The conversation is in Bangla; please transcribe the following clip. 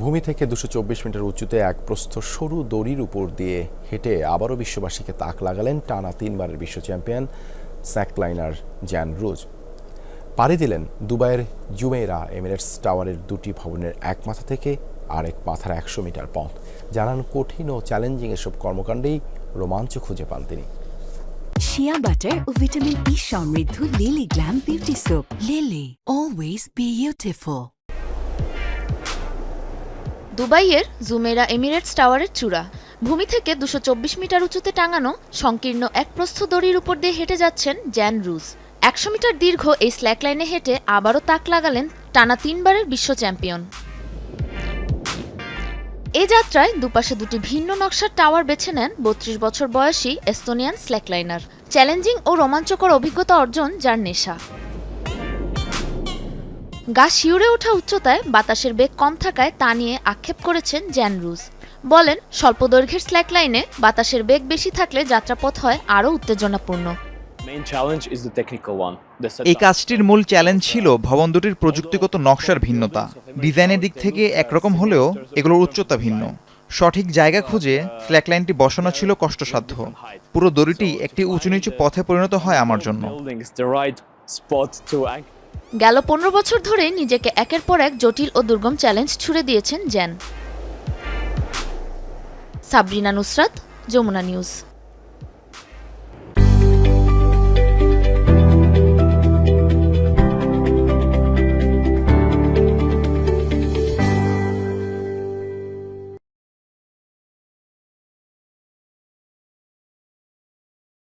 ভূমি থেকে দুশো চব্বিশ মিটার উঁচুতে এক প্রস্থ সরু দড়ির উপর দিয়ে হেঁটে আবারও বিশ্ববাসীকে তাক লাগালেন টানা তিনবারের বিশ্ব চ্যাম্পিয়ন স্যাকলাইনার জ্যান রুজ। পাড়ি দিলেন দুবাইয়ের জুমেরা এমিরেটস টাওয়ারের দুটি ভবনের এক মাথা থেকে আরেক মাথার একশো মিটার পথ। জানান কঠিন ও চ্যালেঞ্জিং এসব কর্মকাণ্ডেই রোমাঞ্চ খুঁজে পান তিনি। শিয়া বাটার ও ভিটামিন ই সমৃদ্ধ Lily glam beauty soap Lily always beautiful দুবাইয়ের জুমেরা এমিরেটস টাওয়ারের চূড়া। ভূমি থেকে দুশো মিটার উঁচুতে টাঙানো, সংকীর্ণ এক প্রস্থ দড়ির উপর দিয়ে হেঁটে যাচ্ছেন জ্যান রুজ। একশো মিটার দীর্ঘ এই স্ল্যাক লাইনে হেঁটে আবারও তাক লাগালেন টানা তিনবারের বিশ্ব চ্যাম্পিয়ন। এ যাত্রায় দুপাশে দুটি ভিন্ন নকশার টাওয়ার বেছে নেন বত্রিশ বছর বয়সী এস্তোনিয়ান স্ল্যাকলাইনার চ্যালেঞ্জিং ও রোমাঞ্চকর অভিজ্ঞতা অর্জন যার নেশা। গা শিউরে ওঠা উচ্চতায় বাতাসের বেগ কম থাকায় তা নিয়ে আক্ষেপ করেছেন জ্যান রুজ। বলেন স্বল্প দৈর্ঘ্যের স্ল্যাক লাইনে বাতাসের বেগ বেশি থাকলে যাত্রাপথ হয় আরও উত্তেজনাপূর্ণ। এই কাজটির মূল চ্যালেঞ্জ ছিল ভবন দুটির প্রযুক্তিগত নকশার ভিন্নতা। ডিজাইনের দিক থেকে একরকম হলেও এগুলোর উচ্চতা ভিন্ন। সঠিক জায়গা খুঁজে ফ্ল্যাক লাইনটি বসানো ছিল কষ্টসাধ্য। পুরো দড়িটি একটি উঁচু নিচু পথে পরিণত হয় আমার জন্য। গেল পনেরো বছর ধরে নিজেকে একের পর এক জটিল ও দুর্গম চ্যালেঞ্জ ছুড়ে দিয়েছেন জ্যান। সাবরিনা নুসরাত, যমুনা নিউজ।